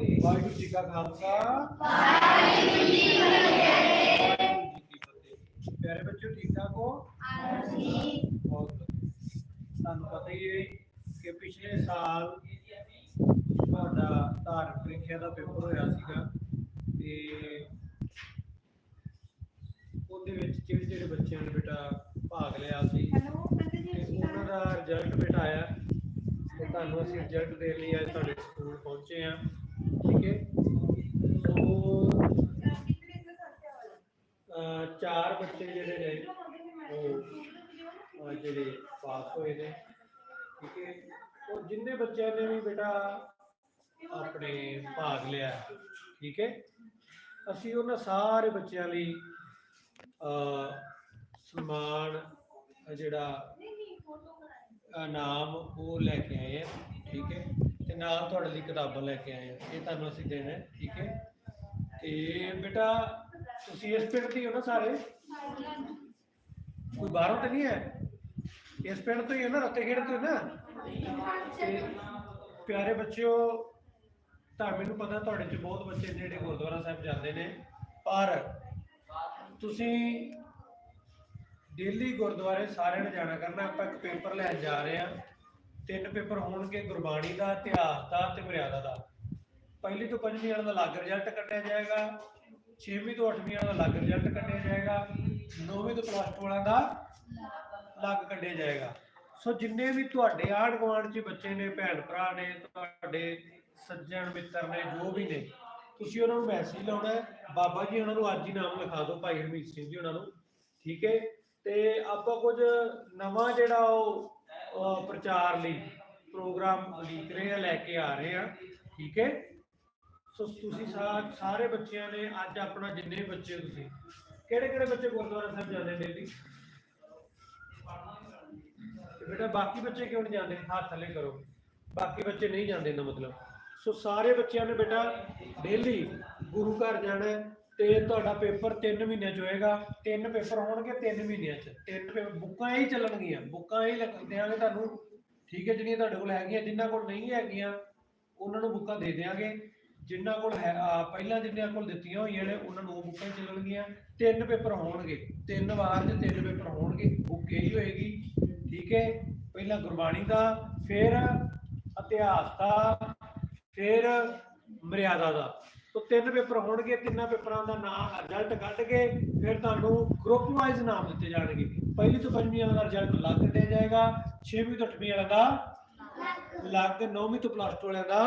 ਵਾਹਿਗੁਰੂ ਜੀ ਕਾ ਖਾਲਸਾ। ਵਾਹਿਗੁਰੂ ਜੀ ਕੀ ਫਤਿਹ ਪਿਆਰੇ ਬੱਚਿਓ, ਠੀਕ ਠਾਕ ਹੋ? ਬਹੁਤ ਤੁਹਾਨੂੰ ਪਤਾ ਹੀ ਹੈ ਕਿ ਪਿਛਲੇ ਸਾਲ ਤੁਹਾਡਾ ਧਾਰ ਪ੍ਰੀਖਿਆ ਦਾ ਪੇਪਰ ਹੋਇਆ ਸੀਗਾ ਤੇ ਉਹਦੇ ਵਿੱਚ ਜਿਹੜੇ ਜਿਹੜੇ ਬੱਚਿਆਂ ਨੇ ਬੇਟਾ ਭਾਗ ਲਿਆ ਸੀ ਤੇ ਉਹਨਾਂ ਦਾ ਰਿਜ਼ਲਟ ਬੇਟਾ ਆਇਆ ਤੇ ਤੁਹਾਨੂੰ ਅਸੀਂ ਰਿਜ਼ਲਟ ਦੇਣ ਲਈ ਅੱਜ ਤੁਹਾਡੇ ਸਕੂਲ ਪਹੁੰਚੇ ਆ ਠੀਕ ਹੈ ਚਾਰ ਬੱਚੇ ਜਿਹੜੇ ਨੇ ਉਹ ਜਿਹੜੇ ਪਾਸ ਹੋਏ ਨੇ, ਠੀਕ ਹੈ? ਔਰ ਜਿੰਨੇ ਬੱਚਿਆਂ ਨੇ ਵੀ ਬੇਟਾ ਆਪਣੇ ਭਾਗ ਲਿਆ, ਠੀਕ ਹੈ? ਅਸੀਂ ਉਹਨਾਂ ਸਾਰੇ ਬੱਚਿਆਂ ਲਈ, ਅਹ ਸਨਮਾਨ ਜਿਹੜਾ ਇਨਾਮ ਉਹ ਲੈ ਕੇ ਆਏ ਆ, ਠੀਕ ਹੈ? ਤੇ ਨਾਲ ਤੁਹਾਡੇ ਲਈ ਕਿਤਾਬਾਂ ਲੈ ਕੇ ਆਏ ਹਾਂ ਇਹ ਤੁਹਾਨੂੰ ਅਸੀਂ ਦੇਣਾ ਹੈ, ਠੀਕ ਹੈ? ਤੇ ਬੇਟਾ, ਤੁਸੀਂ ਇਸ ਪਿੰਡ ਦੇ ਹੋ ਨਾ ਸਾਰੇ? ਕੋਈ ਬਾਹਰੋਂ ਤਾਂ ਨਹੀਂ ਹੈ? ਇਸ ਪਿੰਡ ਤੋਂ ਹੀ ਹੋ ਨਾ ਰੱਤੇ ਖੇਡ ਤੋਂ ਹੀ ਨਾ? ਤੇ ਪਿਆਰੇ ਬੱਚਿਓ, ਤਾਂ ਮੈਨੂੰ ਪਤਾ ਤੁਹਾਡੇ ਚ ਬਹੁਤ ਬੱਚੇ ਨੇ ਜਿਹੜੇ ਗੁਰਦੁਆਰਾ ਸਾਹਿਬ ਜਾਂਦੇ ਨੇ। ਪਰ ਤੁਸੀਂ ਡੇਲੀ ਗੁਰਦੁਆਰੇ ਸਾਰਿਆਂ ਨੇ ਜਾਣਾ ਕਰਨਾ, ਆਪਾਂ ਇੱਕ ਪੇਪਰ ਲੈਣ ਜਾ ਰਹੇ ਹਾਂ। ਤਿੰਨ ਪੇਪਰ ਹੋਣਗੇ ਗੁਰਬਾਣੀ ਦਾ, ਇਤਿਹਾਸ ਦਾ ਤੇ ਮਰਿਆਦਾ ਦਾ। ਪਹਿਲੀ ਤੋਂ ਪੰਜਵੀਂ ਵਾਲਾ ਦਾ ਅਲੱਗ ਰਿਜ਼ਲਟ ਕੱਢਿਆ ਜਾਏਗਾ, ਛੇਵੀਂ ਤੋਂ ਅੱਠਵੀਂ ਵਾਲਾ ਦਾ ਅਲੱਗ ਰਿਜ਼ਲਟ ਕੱਢਿਆ ਜਾਏਗਾ, ਨੌਵੀਂ ਤੋਂ ਪਲੱਸ 2 ਵਾਲਾ ਦਾ ਅਲੱਗ ਕੱਢਿਆ ਜਾਏਗਾ। ਸੋ ਜਿੰਨੇ ਵੀ ਤੁਹਾਡੇ ਆਂਢ ਗੁਆਂਢ 'ਚ ਬੱਚੇ ਨੇ, ਭੈਣ ਭਰਾ ਨੇ, ਤੁਹਾਡੇ ਸੱਜਣ ਮਿੱਤਰ ਨੇ, ਜੋ ਵੀ ਨੇ, ਤੁਸੀਂ ਉਹਨਾਂ ਨੂੰ ਮੈਸੇਜ ਲਾਉਣਾ ਹੈ। ਬਾਬਾ ਜੀ, ਉਹਨਾਂ ਨੂੰ ਅੱਜ ਹੀ ਨਾਮ ਲਿਖਾ ਦਿਓ, ਭਾਈ ਹਰਮੀਤ ਸਿੰਘ ਜੀ ਉਹਨਾਂ ਨੂੰ। ਠੀਕ ਹੈ? ਤੇ ਆਪਾਂ ਕੁਝ ਨਵਾਂ ਜਿਹੜਾ ਉਹ ਪ੍ਰਚਾਰ ਲਈ ਪ੍ਰੋਗਰਾਮ ਲਿਖ ਰਹੇ ਆ, ਲੈ ਕੇ ਆ ਰਹੇ ਆ, ਠੀਕ ਹੈ? ਸੋ ਤੁਸੀਂ ਸਾਰੇ ਬੱਚਿਆਂ ਨੇ ਅੱਜ ਆਪਣਾ ਜਿੰਨੇ ਬੱਚੇ ਤੁਸੀਂ, ਕਿਹੜੇ ਕਿਹੜੇ ਬੱਚੇ ਗੁਰਦੁਆਰਾ ਸਾਹਿਬ ਜਾਂਦੇ ਡੇਲੀ ਬੇਟਾ ਬਾਕੀ ਬੱਚੇ ਕਿਉਂ ਨਹੀਂ ਜਾਂਦੇ? ਹੱਥ ਥੱਲੇ ਕਰੋ। ਬਾਕੀ ਬੱਚੇ ਨਹੀਂ ਜਾਂਦੇ, ਇਹਦਾ ਮਤਲਬ। ਸੋ ਸਾਰੇ ਬੱਚਿਆਂ ਨੇ ਬੇਟਾ ਡੇਲੀ ਗੁਰੂ ਘਰ ਜਾਣਾ ਤੇ ਤੁਹਾਡਾ ਪੇਪਰ 3 ਮਹੀਨਿਆਂ ਚ ਹੋਏਗਾ। ਤਿੰਨ ਪੇਪਰ ਹੋਣਗੇ 3 ਮਹੀਨਿਆਂ ਚ। ਤਿੰਨ ਪੇ- ਬੁੱਕਾਂ ਹੀ ਚੱਲਣਗੀਆਂ। ਬੁੱਕਾਂ ਹੀ ਲਿਖ ਦਿਆਂਗੇ ਤੁਹਾਨੂੰ। ਠੀਕ ਹੈ ਜਿਹੜੀਆਂ ਤੁਹਾਡੇ ਕੋਲ ਹੈਗੀਆਂ ਜਿਨ੍ਹਾਂ ਕੋਲ ਨਹੀਂ ਹੈਗੀਆਂ ਉਹਨਾਂ ਨੂੰ ਬੁੱਕਾਂ ਦੇ ਦਿਆਂਗੇ। ਜਿਨ੍ਹਾਂ ਕੋਲ ਹੈ ਆ, ਪਹਿਲਾਂ ਜਿਨ੍ਹਾਂ ਕੋਲ ਦਿੱਤੀਆਂ ਹੋਈਆਂ ਨੇ ਉਹਨਾਂ ਨੂੰ ਉਹ ਬੁੱਕਾਂ ਹੀ ਚੱਲਣਗੀਆਂ। ਤਿੰਨ ਪੇਪਰ ਹੋਣਗੇ ਤਿੰਨ ਵਾਰ ਦੇ ਤਿੰਨ ਪੇਪਰ ਹੋਣਗੇ ਬੁੱਕ ਇਹੀ ਹੋਏਗੀ। ਠੀਕ ਹੈ। ਪਹਿਲਾਂ ਗੁਰਬਾਣੀ ਦਾ ਫਿਰ ਇਤਿਹਾਸ ਦਾ ਫਿਰ ਮਰਿਆਦਾ ਦਾ। ਤੋ ਤਿੰਨ ਪੇਪਰ ਹੋਣਗੇ ਤਿੰਨਾਂ ਪੇਪਰਾਂ ਦਾ ਨਾਮ ਰਿਜ਼ਲਟ ਕੱਢ ਕੇ ਫਿਰ ਤੁਹਾਨੂੰ ਗਰੁੱਪ ਵਾਈਜ਼ ਨਾਮ ਦਿੱਤੇ ਜਾਣਗੇ। ਪਹਿਲੀ ਤੋਂ ਪੰਜਵੀਂ ਵਾਲਾ ਰਿਜ਼ਲਟ ਅਲੱਗ ਕੱਢਿਆ ਜਾਏਗਾ ਛੇਵੀਂ ਤੋਂ ਅੱਠਵੀਂ ਵਾਲਾ ਦਾ ਅਲੱਗ ਨੌਵੀਂ ਤੋਂ ਪਲੱਸ 2 ਵਾਲਿਆਂ ਦਾ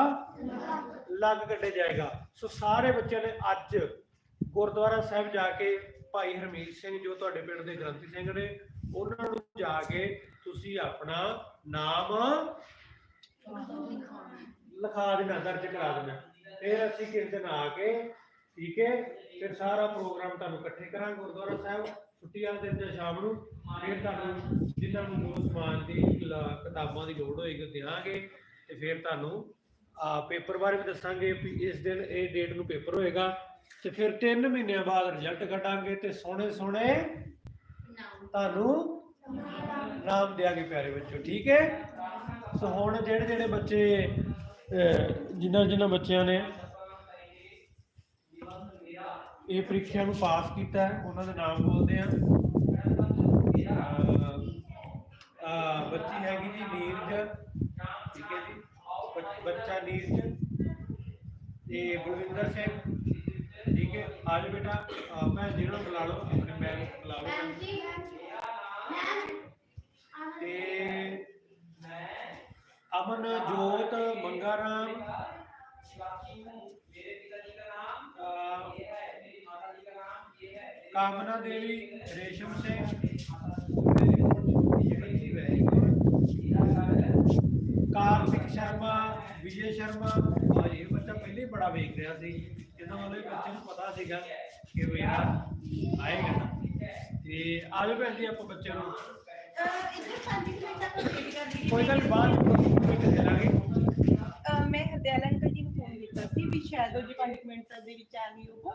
ਅਲੱਗ ਕੱਢਿਆ ਜਾਏਗਾ। ਸੋ ਸਾਰੇ ਬੱਚਿਆਂ ਨੇ ਅੱਜ ਗੁਰਦੁਆਰਾ ਸਾਹਿਬ ਜਾ ਕੇ ਭਾਈ ਹਰਮੀਤ ਸਿੰਘ ਜੋ ਤੁਹਾਡੇ ਪਿੰਡ ਦੇ ਗ੍ਰੰਥੀ ਸਿੰਘ ਨੇ ਉਹਨਾਂ ਨੂੰ ਜਾ ਕੇ ਤੁਸੀਂ ਆਪਣਾ ਨਾਮ ਲਿਖਾ ਦੇਣਾ ਦਰਜ ਕਰਾ ਦੇਣਾ। ਫਿਰ ਅਸੀਂ ਕਿਸ ਦਿਨ ਆ ਕੇ, ਠੀਕ ਹੈ, ਫਿਰ ਸਾਰਾ ਪ੍ਰੋਗਰਾਮ ਤੁਹਾਨੂੰ ਇਕੱਠੇ ਕਰਾਂਗੇ, ਗੁਰਦੁਆਰਾ ਸਾਹਿਬ ਛੁੱਟੀ ਵਾਲੇ ਦਿਨ ਸ਼ਾਮ ਨੂੰ, ਫਿਰ ਤੁਹਾਨੂੰ ਜਿਨ੍ਹਾਂ ਨੂੰ ਜੋ ਸਮਾਨ ਦੀ ਕਿਤਾਬਾਂ ਦੀ ਲੋੜ ਹੋਏਗੀ ਉਹ ਤੇ ਫਿਰ ਤੁਹਾਨੂੰ, ਆ, ਪੇਪਰ ਬਾਰੇ ਵੀ ਦੱਸਾਂਗੇ ਵੀ ਇਸ ਦਿਨ ਇਹ ਡੇਟ ਨੂੰ ਪੇਪਰ ਹੋਏਗਾ ਤੇ ਫਿਰ 3 ਮਹੀਨਿਆਂ ਬਾਅਦ ਰਿਜ਼ਲਟ ਕੱਢਾਂਗੇ ਤੇ ਸੋਹਣੇ ਸੋਹਣੇ ਤੁਹਾਨੂੰ ਨਾਮ ਦਿਆਂਗੇ ਪਿਆਰੇ ਬੱਚੋ ਠੀਕ ਹੈ? ਸੋ ਹੁਣ ਜਿਹੜੇ ਜਿਹੜੇ ਬੱਚੇ ਜਿਨ੍ਹਾਂ ਜਿਨ੍ਹਾਂ ਬੱਚਿਆਂ ਨੇ ਇਹ ਪ੍ਰੀਖਿਆ ਨੂੰ ਪਾਸ ਕੀਤਾ ਹੈ ਉਹਨਾਂ ਦੇ ਨਾਮ ਬੋਲਦੇ ਆ ਆ ਬੱਚੀ ਹੈਗੀ ਜੀ ਨੀਰਜ। ਠੀਕ ਹੈ ਜੀ। ਬੱਚ- ਨੀਰਜ ਤੇ ਗੁਰਵਿੰਦਰ ਸਿੰਘ। ਠੀਕ ਹੈ। ਆਜ ਬੇਟਾ ਮੈਂ ਜਿਹੜਾ ਬੁਲਾ ਲਓ ਆਪਣੇ ਮੈਮ ਬੁਲਾ ਲਓ। ਤੇ ਅਮਨ ਜੋਤ ਮੰਗਾਰਾਮ। ਅਹ, ਕਾਮਨਾ ਦੇਵੀ ਰੇਸ਼ਮ ਸਿੰਘ। ਕਾਰਤਿਕ ਸ਼ਰਮਾ ਵਿਜੇ ਸ਼ਰਮਾ। ਆ ਇਹ ਬੱਚਾ ਪਹਿਲੇ ਹੀ ਬੜਾ ਵੇਖ ਰਿਹਾ ਸੀ। ਇਹਦਾ ਮਤਲਬ ਇਹ ਬੱਚੇ ਨੂੰ ਪਤਾ ਸੀਗਾ ਕਿ ਉਹ ਯਾਰ ਆਏਗਾ। ਤੇ ਆਜੋ ਭੈਣ ਜੀ ਆਪਾਂ ਬੱਚਿਆਂ ਨੂੰ। ਕੋਈ ਗੱਲ ਬਾਅਦ ਵਿੱਚ ਕਰਾਂਗੇ ਮੈਂ ਹਰਦਿਆਲ ਅੰਕਲ ਜੀ ਨੂੰ ਫੋਨ ਕੀਤਾ ਸੀ ਵੀ ਸ਼ਾਇਦ ਉਹ ਜੀ ਕਮਿਟਮੈਂਟ ਦੇ ਵਿੱਚ ਆ ਗਈ ਉਹ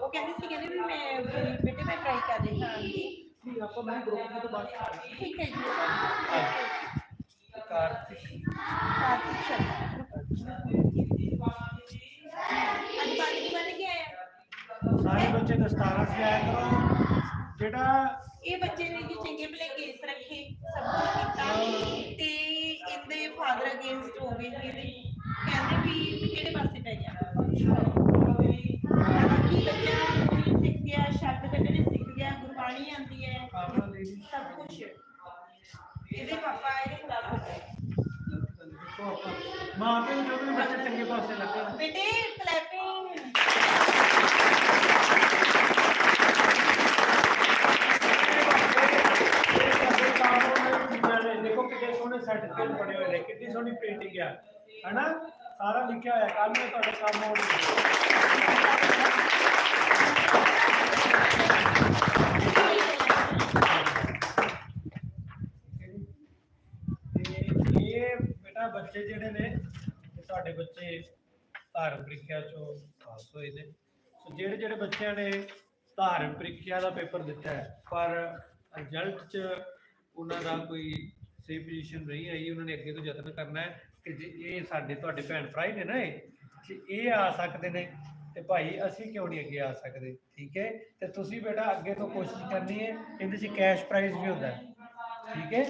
ਉਹ ਕਹਿੰਦੇ ਸੀ ਕਹਿੰਦੇ ਵੀ ਮੈਂ ਬੇਟੇ ਮੈਂ ਟਰਾਈ ਕਰ ਰਹੀ ਹਾਂ ਵੀ ਆਪਾਂ ਮੈਂ ਗਰੁੱਪ ਨਾਲ ਬਾਤ ਠੀਕ ਹੈ ਜੀ ਕਾਰਤਿਕ ਕਾਰਤਿਕ ਸ਼ਰਮਾ ਸਾਰੇ ਬੱਚੇ ਦਸਤਾਰਾਂ ਸਜਾਇਆ ਕਰੋ ਜਿਹੜਾ ਇਹ ਬੱਚੇ ਨੇ ਜੀ ਚੰਗੇ ਭਲੇ ਕੇਸ ਰੱਖੇ ਸਭ ਕੁਝ ਕੀਤਾ ਤੇ ਇਹਦੇ ਫਾਦਰ ਅਗੇਂਸਟ ਹੋ ਗਏ ਇਹਦੇ। ਕਹਿੰਦੇ ਵੀ ਕਿਹੜੇ ਪਾਸੇ ਪੈ ਗਿਆ? ਬਾਕੀ ਬੱਚਾ ਕੁਝ ਸਿੱਖ ਗਿਆ ਸ਼ਬਦ ਕੱਢਣੇ ਸਿੱਖ ਗਿਆ ਗੁਰਬਾਣੀ ਆਉਂਦੀ ਹੈ ਸਭ ਕੁਝ ਇਹਦੇ ਪਾਪਾ ਇਹਦੇ ਖਿਲਾਫ ਹੋ ਗਏ। ਮਾਂ ਪਿਓ ਨੇ ਬੱਚੇ ਚੰਗੇ ਪਾਸੇ ਲੱਗਣ ਬੇਟੇ ਕਲੈਪਿੰਗ ਸੋਹਣੇ ਬਣੇ ਹੋਏ ਨੇ, ਕਿੰਨੀ ਸੋਹਣੀ ਪ੍ਰਿੰਟਿੰਗ ਆ। ਹੈਨਾ? ਸਾਰਾ ਲਿਖਿਆ ਹੋਇਆ ਕੱਲ ਨੂੰ ਤੁਹਾਡੇ ਕੰਮ ਆਉਣਗੇ ਇਹ ਬੇਟਾ ਬੱਚੇ ਜਿਹੜੇ ਨੇ, ਇਹ ਤੁਹਾਡੇ ਬੱਚੇ ਧਾਰਨ ਪ੍ਰੀਖਿਆ ਚੋਂ ਪਾਸ ਹੋਏ ਨੇ। ਸੋ ਜਿਹੜੇ ਜਿਹੜੇ ਬੱਚਿਆਂ ਨੇ ਧਾਰਨ ਪ੍ਰੀਖਿਆ ਦਾ ਪੇਪਰ ਦਿੱਤਾ ਹੈ, ਪਰ ਰਿਜ਼ਲਟ 'ਚ ਉਹਨਾਂ ਦਾ ਕੋਈ ਸਹੀ ਪੋਜੀਸ਼ਨ ਨਹੀਂ ਆਈ ਉਹਨਾਂ ਨੇ ਅੱਗੇ ਤੋਂ ਯਤਨ ਕਰਨਾ ਹੈ ਕਿ ਜੇ ਇਹ ਸਾਡੇ ਤੁਹਾਡੇ ਭੈਣ ਭਰਾ ਹੀ ਨੇ ਨਾ ਇਹ ਜੇ ਇਹ ਆ ਸਕਦੇ ਨੇ ਤੇ ਭਾਈ ਅਸੀਂ ਕਿਉਂ ਨਹੀਂ ਅੱਗੇ ਆ ਸਕਦੇ ਠੀਕ ਹੈ? ਤੇ ਤੁਸੀਂ ਬੇਟਾ ਅੱਗੇ ਤੋਂ ਕੋਸ਼ਿਸ਼ ਕਰਨੀ ਹੈ ਇਹਦੇ 'ਚ ਕੈਸ਼ ਪ੍ਰਾਈਜ਼ ਵੀ ਹੁੰਦਾ ਹੈ ਠੀਕ ਹੈ?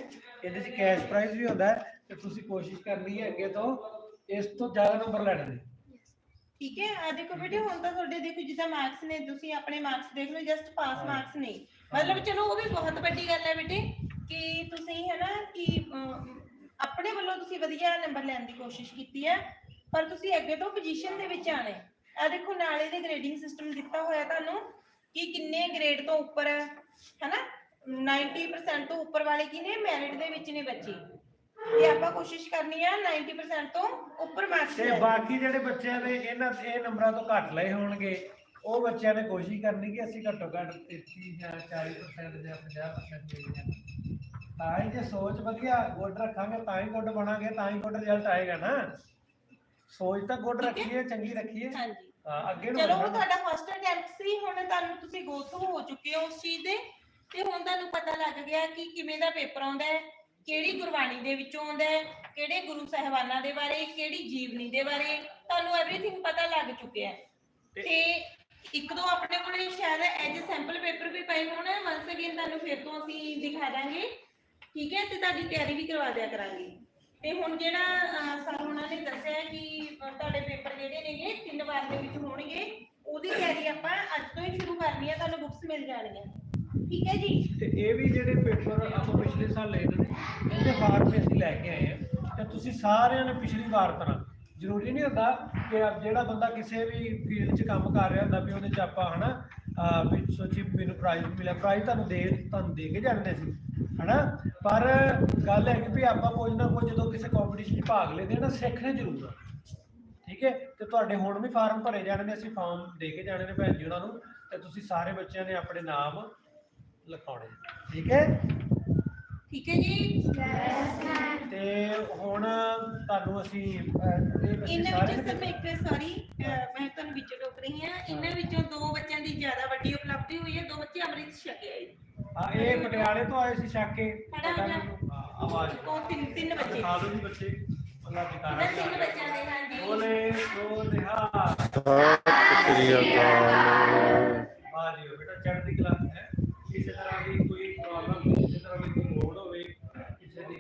ਇਹਦੇ 'ਚ ਕੈਸ਼ ਪ੍ਰਾਈਜ਼ ਵੀ ਹੁੰਦਾ ਹੈ ਤੇ ਤੁਸੀਂ ਕੋਸ਼ਿਸ਼ ਕਰਨੀ ਹੈ ਅੱਗੇ ਤੋਂ ਇਸ ਤੋਂ ਜ਼ਿਆਦਾ ਨੰਬਰ ਲੈਣੇ ਨੇ। ਠੀਕ ਹੈ ਆ ਦੇਖੋ ਬੇਟੇ ਹੁਣ ਤਾਂ ਤੁਹਾਡੇ ਦੇਖੋ ਜਿੱਦਾਂ ਮਾਰਕਸ ਨੇ ਤੁਸੀਂ ਆਪਣੇ ਮਾਰਕਸ ਦੇਖ ਲਓ ਜਸਟ ਪਾਸ ਮਾਰਕਸ ਨਹੀਂ ਮਤਲਬ ਚਲੋ ਉਹ ਵੀ ਬਹੁਤ ਵੱਡੀ ਗੱਲ ਹੈ ਬੇਟੇ। ਕਿ ਤੁਸੀਂ ਹੈ ਨਾ ਕਿ ਅਮ, ਆਪਣੇ ਵੱਲੋਂ ਤੁਸੀਂ ਵਧੀਆ ਨੰਬਰ ਲੈਣ ਦੀ ਕੋਸ਼ਿਸ਼ ਕੀਤੀ ਹੈ ਪਰ ਤੁਸੀਂ ਅੱਗੇ ਤੋਂ ਪੋਜੀਸ਼ਨ ਦੇ ਵਿੱਚ ਆਣਾ ਆ ਦੇਖੋ ਨਾਲੇ ਦੇ ਗ੍ਰੇਡਿੰਗ ਸਿਸਟਮ ਦਿੱਤਾ ਹੋਇਆ ਤੁਹਾਨੂੰ ਕਿ ਕਿੰਨੇ ਗ੍ਰੇਡ ਤੋਂ ਉੱਪਰ ਹੈ ਨਾ 90% ਤੋਂ ਉੱਪਰ ਵਾਲੇ ਕੀ ਨੇ ਮੈਰਿਟ ਦੇ ਵਿੱਚ ਨੇ ਬੱਚੇ। ਤੇ ਆਪਾਂ ਕੋਸ਼ਿਸ਼ ਕਰਨੀ ਆ 90% ਤੋਂ ਉੱਪਰ ਮਾਰਕਸ ਤੇ ਬਾਕੀ ਜਿਹੜੇ ਬੱਚਿਆਂ ਨੇ ਇਹਨਾਂ ਇਹ ਨੰਬਰਾਂ ਤੋਂ ਘੱਟ ਲਏ ਹੋਣਗੇ ਉਹ ਬੱਚਿਆਂ ਨੇ ਕੋਸ਼ਿਸ਼ ਕਰਨੀ ਕਿ ਅਸੀਂ ਘੱਟੋ ਘੱਟ 33 ਜਾਂ 40% ਜਾਂ 50% ਲੈ ਜਾਈਏ ਤਾਂ ਹੀ ਜੇ ਸੋਚ ਵਧੀਆ ਗੁੱਡ ਰੱਖਾਂਗੇ ਤਾਂ ਹੀ ਗੁੱਡ ਬਣਾਂਗੇ ਤਾਂ ਹੀ ਗੁੱਡ ਰਿਜ਼ਲਟ ਆਏਗਾ ਨਾ। ਸੋਚ ਤਾਂ ਗੁੱਡ। ਰੱਖੀਏ ਚੰਗੀ ਰੱਖੀਏ। ਹਾਂਜੀ। ਹਾਂ, ਅੱਗੇ ਨੂੰ ਚਲੋ ਉਹ। ਤੁਹਾਡਾ ਫਸਟ ਅਟੈਂਪਟ ਸੀ ਹੁਣ ਤੁਹਾਨੂੰ ਤੁਸੀਂ ਗੋ ਥਰੂ ਹੋ ਚੁੱਕੇ ਹੋ ਉਸ ਚੀਜ਼ ਦੇ। ਤੇ ਹੁਣ ਤੁਹਾਨੂੰ ਪਤਾ ਲੱਗ ਗਿਆ ਕਿ ਕਿਵੇਂ ਦਾ ਪੇਪਰ ਆਉਂਦਾ ਹੈ ਕਿਹੜੀ ਗੁਰਬਾਣੀ ਦੇ ਵਿੱਚੋਂ ਆਉਂਦਾ ਹੈ ਕਿਹੜੇ ਗੁਰੂ ਸਾਹਿਬਾਨਾਂ ਦੇ ਬਾਰੇ ਕਿਹੜੀ ਜੀਵਨੀ ਦੇ ਬਾਰੇ ਤੁਹਾਨੂੰ ਐਵਰੀਥਿੰਗ ਪਤਾ ਲੱਗ ਚੁੱਕਿਆ ਹੈ। ਤੇ- ਤੇ ਇੱਕ ਦੋ ਆਪਣੇ ਕੋਲੇ ਸ਼ਾਇਦ ਐਜ ਸੈਂਪਲ ਪੇਪਰ ਵੀ ਪਏ ਹੋਣ ਵਨਸ ਅਗੇਨ ਤੁਹਾਨੂੰ ਫਿਰ ਤੋਂ ਅਸੀਂ ਦਿਖਾ ਦਾਂਗੇ। ਠੀਕ ਹੈ, ਤੇ ਤੁਹਾਡੀ ਤਿਆਰੀ ਵੀ ਕਰਵਾ ਦਿਆ ਕਰਾਂਗੇ। ਤੇ ਹੁਣ ਜਿਹੜਾ ਸਾਨੂੰ ਉਹਨਾਂ ਨੇ ਦੱਸਿਆ ਕਿ ਤੁਹਾਡੇ ਪੇਪਰ ਜਿਹੜੇ ਨੇਗੇ, ਤਿੰਨ ਵਾਰ ਦੇ ਵਿੱਚ ਹੋਣਗੇ, ਉਹਦੀ ਤਿਆਰੀ ਆਪਾਂ ਅੱਜ ਤੋਂ ਹੀ ਸ਼ੁਰੂ ਕਰਨੀ ਹੈ, ਤੁਹਾਨੂੰ ਬੁੱਕਸ ਮਿਲ ਜਾਣਗੀਆਂ। ਠੀਕ ਹੈ ਜੀ? ਤੇ ਇਹ ਵੀ ਜਿਹੜੇ ਪੇਪਰ ਆਪਾਂ ਪਿਛਲੇ ਸਾਲ ਲਏ ਨੇ, ਇਹਦੇ ਫਾਰਮ ਵੀ ਅਸੀਂ ਲੈ ਕੇ ਆਏ ਆ। ਤੇ ਤੁਸੀਂ ਸਾਰਿਆਂ ਨੇ ਪਿਛਲੀ ਵਾਰ ਤਰ੍ਹਾਂ ਜ਼ਰੂਰੀ ਨਹੀਂ ਹੁੰਦਾ ਕਿ ਜਿਹੜਾ ਬੰਦਾ ਕਿਸੇ ਵੀ ਫੀਲਡ 'ਚ ਕੰਮ ਕਰ ਰਿਹਾ ਹੁੰਦਾ ਵੀ ਉਹਦੇ 'ਚ ਆਪਾਂ ਹਨਾ ਵੀ ਸੋਚੀ ਮੈਨੂੰ ਪ੍ਰਾਈਜ਼ ਮਿਲਿਆ। ਪ੍ਰਾਈਜ਼ ਤੁਹਾਨੂੰ ਦੇ ਤੁਹਾਨੂੰ ਦੇ ਕੇ ਜਾਂਦੇ ਸੀ। ਹਨਾ? ਪਰ ਗੱਲ ਹੈ ਕਿ ਵੀ ਆਪਾਂ ਕੁਝ ਨਾ ਕੁਝ ਜਦੋਂ ਕਿਸੇ ਕੰਪੀਟੀਸ਼ਨ 'ਚ ਭਾਗ ਲੈਂਦੇ ਹਾਂ ਨਾ ਸਿੱਖਣੇ ਜ਼ਰੂਰ ਆ। ਠੀਕ ਹੈ? ਤੇ ਤੁਹਾਡੇ ਹੁਣ ਵੀ ਫਾਰਮ ਭਰੇ ਜਾਣੇ ਨੇ ਅਸੀਂ ਫਾਰਮ ਦੇ ਕੇ ਜਾਣੇ ਨੇ ਭੈਣ ਜੀ ਉਹਨਾਂ ਨੂੰ। ਤੇ ਤੁਸੀਂ ਸਾਰੇ ਬੱਚਿਆਂ ਨੇ ਆਪਣੇ ਨਾਮ ਲਿਖਾਉਣੇ ਠੀਕ ਹੈ? ਠੀਕ ਹੈ ਜੀ? ਤੇ ਹੁਣ ਤੁਹਾਨੂੰ ਅਸੀਂ ਅਹ, ਇਹ ਬੱਚੇ ਇਹਨਾਂ ਸਾਰੇ ਵਿੱਚੋਂ ਸਿਰਫ ਇੱਕ ਸੌਰੀ ਮੈਂ ਤੁਹਾਨੂੰ ਵਿੱਚ ਰੋਕ ਰਹੀ ਹਾਂ ਇਹਨਾਂ ਵਿੱਚੋਂ ਦੋ ਬੱਚਿਆਂ ਦੀ ਜ਼ਿਆਦਾ ਵੱਡੀ ਉਪਲਬਧੀ ਹੋਈ ਹੈ ਦੋ ਬੱਚੇ ਅੰਮ੍ਰਿਤ ਛਕੇ ਆਏ ਹਾਂ ਇਹ ਪਟਿਆਲੇ ਤੋਂ ਆਏ ਸੀ ਸ਼ਾਕੇ ਖੜਾ ਹੋ ਜਾ। ਆਵਾਜ਼। ਉਹ ਤਿੰਨ ਤਿੰਨ ਬੱਚੇ। ਦਿਖਾ ਦਿਓ ਜੀ ਬੱਚੇ। ਅੱਲਾ ਇਹਨਾਂ ਤਿੰਨ ਬੱਚਿਆਂ ਦੇ ਹਾਂਜੀ। ਬੋਲੇ ਸੋ ਨਿਹਾਲ। ਸਤਿ ਸ੍ਰੀ ਅਕਾਲ ਆ ਜਿਓ ਬੇਟਾ ਚੜ੍ਹਦੀ ਕਲਾ ਹੈ ਕਿਸੇ ਤਰ੍ਹਾਂ ਦੀ ਕੋਈ ਪ੍ਰੋਬਲਮ ਕਿਸੇ ਤਰ੍ਹਾਂ ਦੀ ਕੋਈ ਲੋੜ ਹੋਵੇ ਕਿਸੇ ਦੀ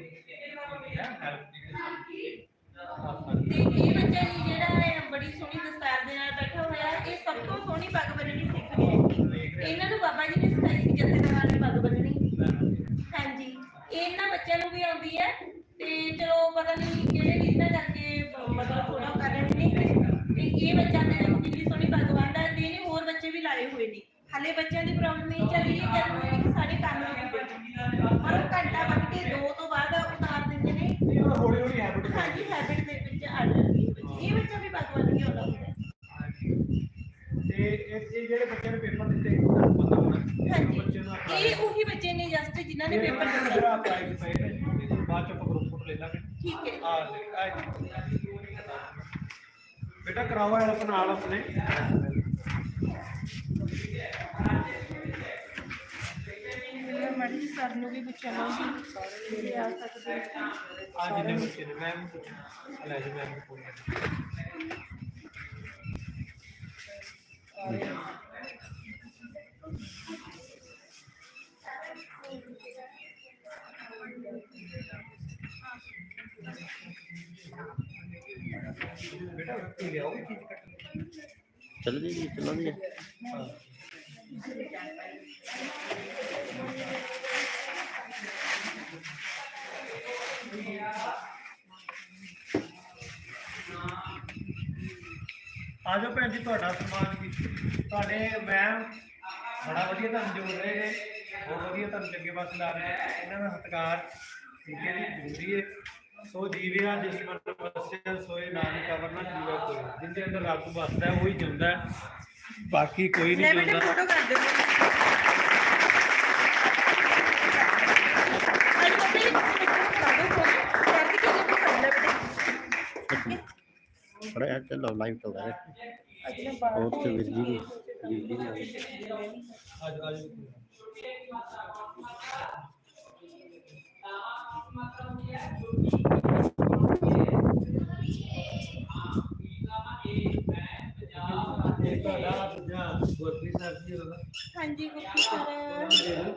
ਹੈਲਪ ਦੀ ਤੇ ਇਹ ਬੱਚਾ ਜੀ ਜਿਹੜਾ ਹੈ ਬੜੀ ਸੋਹਣੀ ਦਸਤਾਰ ਦੇ ਨਾਲ ਬੈਠਾ ਹੋਇਆ ਹੈ, ਇਹ ਸਭ ਤੋਂ ਸੋਹਣੀ ਪੱਗ ਬੰਨਣੀ ਸਿੱਖ ਗਿਆ ਇਹਨਾਂ ਨੂੰ ਬਾਬਾ ਜੀ ਨੇ ਸਿਖਾਈ ਸੀ ਜੱਥੇਦਾਰਾਂ ਨੇ ਪੱਗ ਬੰਨਣੀ ਹਾਂਜੀ ਇਹ ਇਹਨਾਂ ਬੱਚਿਆਂ ਨੂੰ ਵੀ ਆਉਂਦੀ ਹੈ ਤੇ ਚਲੋ ਪਤਾ ਨਹੀਂ ਕਿਹੜੇ ਰੀਤਾਂ ਕਰਕੇ ਅਹ, ਮਤਲਬ ਥੋੜਾ ਕਰ ਰਹੇ ਨੇ ਤੇ ਇਹ ਬੱਚਾ ਤੇ ਦੇਖੋ ਕਿੰਨੀ ਸੋਹਣੀ ਪੱਗ ਬੰਨਦਾ ਹੈ ਤੇ ਇਹਨੇ ਹੋਰ ਬੱਚੇ ਵੀ ਲਾਏ ਹੋਏ ਨੇ ਹਾਲੇ ਬੱਚਿਆਂ ਦੀ ਪ੍ਰੋਬਲਮ ਇਹ ਚੱਲ ਰਹੀ ਹੈ ਕਿ ਕਿ ਸਾਡੇ ਕੰਨ ਨੂੰ ਪਰ ਉਹ ਘੰਟਾ ਬੰਨ ਕੇ ਦੋ ਤੋਂ ਬਾਅਦ ਉਤਾਰ ਦਿੰਦੇ ਨੇ ਇਹ ਹੁਣ ਹੌਲੀ ਹੌਲੀ ਹੈਬਿਟ ਬਣ ਹਾਂਜੀ ਹੈਬਿਟ ਦੇ ਵਿੱਚ ਆ ਜਾਂਦੀ ਹੈ ਬੱਚੀ। ਇਹ ਬੱਚਾ ਵੀ ਪੱਗ ਬੰਨ ਕੇ ਆਉਂਦਾ ਹੁੰਦਾ ਹੈ ਤੇ ਇਹ ਇਹ ਜਿਹੜੇ ਬੱਚੇ ਨੇ ਪੇਪਰ ਦਿੱਤੇ ਤੁਹਾਨੂੰ ਪਤਾ ਹੋਣਾ ਹਾਂਜੀ ਬੱਚੇ ਨੂੰ ਆਪਣਾ ਇਹ ਉਹੀ ਬੱਚੇ ਨੇ ਜਸਟ ਜਿਨ੍ਹਾਂ ਨੇ ਪੇਪਰ ਪੇਪਰ ਦਿੱਤੇ ਜਿਹੜਾ ਪ੍ਰਾਈਜ਼ ਪਏ ਨੇ ਇਹਦੇ ਬਾਅਦ ਚ ਆਪਾਂ ਗਰੁੱਪ ਫੋਟੋ ਲੈ ਲਾਂਗੇ ਠੀਕ ਹੈ ਆ ਲੈ ਆ ਜੀ। ਕਰਾਓ ਹੈਲਪ ਨਾਲ ਆਪਣੇ। ਮੜੀ ਸਰ ਨੂੰ ਵੀ ਪੁੱਛਿਆ ਲਓ ਜੀ ਆ ਸਕਦੇ ਆ ਜਿੰਨੇ ਬੱਚੇ ਨੇ ਮੈਮ ਲੈ ਜੀ ਮੈਮ ਨੂੰ ਫੋਨ ਬੇਟਾ ਕੀ ਲਿਆਓ ਚੀਜ਼ ਕੱਟਣੀ ਚੱਲ ਜੀ ਚੱਲਾਂ ਦੀ ਹਾਂ ਆ ਜਾਓ ਭੈਣ ਜੀ ਤੁਹਾਡਾ ਸਮਾਨ ਵੀ ਤੁਹਾਡੇ ਮੈਮ ਬੜਾ ਵਧੀਆ ਤੁਹਾਨੂੰ ਜੋੜ ਰਹੇ ਨੇ ਬਹੁਤ ਵਧੀਆ ਤੁਹਾਨੂੰ ਚੰਗੇ ਪਾਸੇ ਲਾ ਰਹੇ ਨੇ ਇਹਨਾਂ ਦਾ ਸਤਿਕਾਰ ਠੀਕ ਹੈ ਜੀ ਜ਼ਰੂਰੀ ਹੈ ਸੋ ਜੀਵਿਆ ਜਿਸ ਮਨ ਵਸਿਆ ਸੋਏ ਨਾਨਕ ਕਵਰ ਨਾ ਜੀਵਾ ਕੋਈ ਜਿੰਦੇ ਅੰਦਰ ਰੱਬ ਵਸਦਾ ਹੈ ਉਹੀ ਜਿਉਂਦਾ। ਹੈ ਬਾਕੀ ਕੋਈ ਲੈ ਨਹੀਂ ਬੇਟੇ ਜਿਉਂਦਾ। ਫੋਟੋ ਕਰ ਦਿਓ। ਅੱਜ ਮੰਮੀ ਜੀ ਤੁਸੀਂ ਕਰਾ ਦਿਓ ਫੋਟੋ ਕਰਕੇ ਕਿ ਇਹ ਕਰ ਲੈ ਬੇਟੇ। ਬੜਾ ਯਾਰ ਚੱਲੋ ਲਾਈਵ ਚੱਲਦਾ ਹੈ ਅੱਜ ਮੈਂ ਬਾਹਰ ਉਹ ਤੇ ਵੀਰ ਜੀ ਦੀ ਵੀਰ ਜੀ ਦੀ ਅੱਜ ਅੱਜ ਗੁਰਪ੍ਰੀਤ ਸਾਹਿਬ ਜੀ ਦਾ ਹਾਂਜੀ ਗੁੱਪੀ ਸਰ।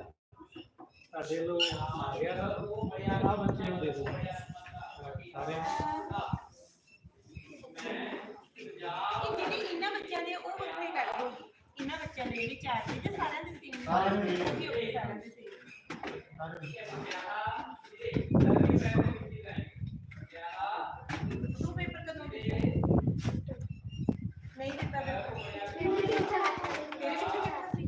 ਸਾਡੇ ਲੋ ਆ ਗਿਆ ਆ ਬੱਚੇ ਨੂੰ ਦੇ ਦਿਓ। ਸਾਰੇ। ਇਹਨਾਂ ਬੱਚਿਆਂ ਦੇ ਉਹ ਵੱਖਰੇ ਕਰ ਦਿਓ। ਇਹਨਾਂ ਬੱਚਿਆਂ ਦੇ ਜਿਹੜੇ ਚਾਰ ਸੀ ਤੇ ਸਾਰਿਆਂ ਦੇ ਸੇਮ ਸਾਰਿਆਂ ਦੇ ਉਹੀ ਸਾਰਿਆਂ ਦੇ same। ਤੂੰ ਪੇਪਰ ਕਦੋਂ ਦਿੱਤਾ ਨਹੀਂ ਦਿੱਤਾ ਮੇਰੇ ਵਿੱਚ ਕਿੱਥਾ ਸੀ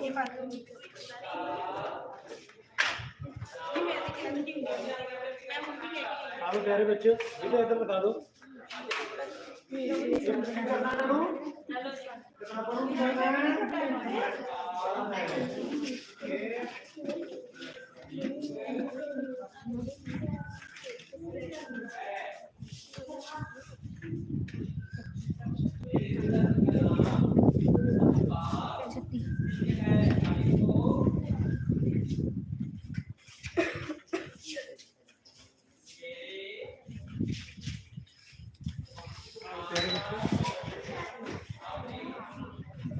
ਇਹ ਬਾਤ ਨਹੀਂ ਮੈਂ ਤਾਂ ਕਹਿੰਦੀ ਨਹੀਂ ਮੈਂ ਮੰਮੀ ਕਹਿ ਕੇ ਆਲੋ ਵੀਡੀਓ ਇੱਧਰ ਲਗਾ ਦਿਓ। ਕੀ ਕਰਨਾ ਇਹਨਾਂ ਨੂੰ ਹਲੋ ਕਿਤਨਾ ਪੜ੍ਹੋ ਕੀ ਕਰਨਾ ਹੈ ਪਿਆਰੇ ਬੱਚੇ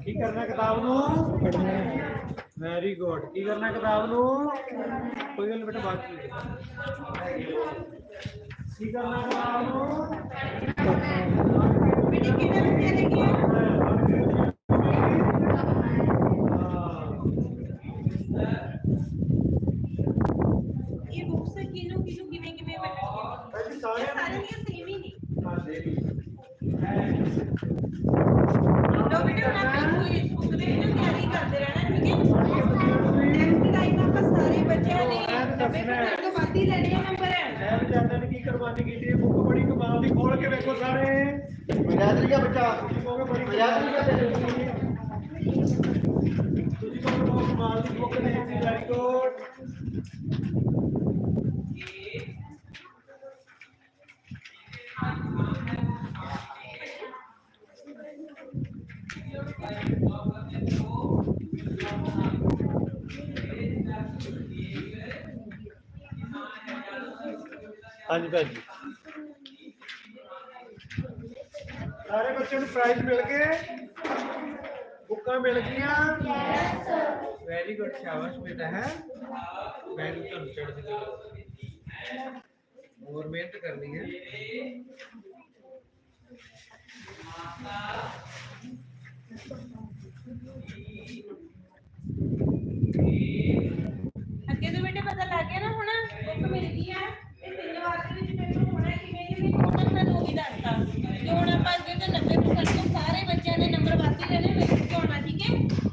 ਕੀ ਕਰਨਾ ਕਿਤਾਬ ਨੂੰ? ਵੈਰੀ ਗੁੱਡ ਕੀ ਕਰਨਾ ਕਿਤਾਬ ਨੂੰ? ਕੋਈ ਗੱਲ ਨੀ ਬੇਟਾ, ਬਾਅਦ ਚ ਕੀ ਕਰਨਾ ਕਿਤਾਬ ਨੂੰ? ਬੇਟੇ ਕਿਹੜੇ ਬੱਚੇ ਲੈ ਕੇ ਇਹ ਬੁੱਕਸ ਕਿਹਨੂੰ ਕਿਹਨੂੰ ਕਿਵੇਂ ਕਿਵੇਂ ਬਣਨਗੀਆਂ ਸਾਰੀਆਂ ਸੇਮ ਹੀ। ਨੇ ਲੋ ਬੇਟੇ ਹੁਣ ਆਪਾਂ ਕੋਈ ਇਸ ਬੁੱਕ ਦੇ ਵਿੱਚ ਤਿਆਰੀ ਕਰਦੇ ਰਹਿਣਾ ਠੀਕ ਹੈ ਨੈਕਸਟ ਟਾਈਮ ਆਪਾਂ ਸਾਰੇ ਬੱਚਿਆਂ ਨੇ 90% ਤੋਂ ਵੱਧ ਹੀ ਲੈਣੇ ਆ ਨੰਬਰ ਸਾਹਿਬਜ਼ਾਦਿਆਂ ਨੇ ਕੀ ਕੁਰਬਾਨੀ ਕੀਤੀ ਇਹ ਬੁੱਕ ਬੜੀ ਕਮਾਲ ਦੀ ਖੋਲ ਕੇ ਵੇਖੋ ਸਾਰੇ। ਮਜ਼ਾਕ ਨਹੀਂ ਬੱਚਾ। ਨਹੀਂ ਕਰਦੇ ਤੁਸੀਂ ਕਹੋਗੇ ਬਹੁਤ ਕਮਾਲ ਦੀ ਬੁੱਕ ਨੇ ਵੈਰੀ ਗੁੱਡ हाँ जी भाई जी सारे बच्चों को प्राइज मिल गए बुक्का मिल गई वेरी गुड शाबाश बेटा है मैं तुम चढ़ और मेहनत करनी है ਅੱਗੇ ਤੋਂ ਬੇਟੇ ਪਤਾ ਲੱਗ ਗਿਆ ਨਾ ਹੁਣ ਬੁੱਕ ਮਿਲ ਗਈ ਆ। টেনে বের করতে হবে ঠিক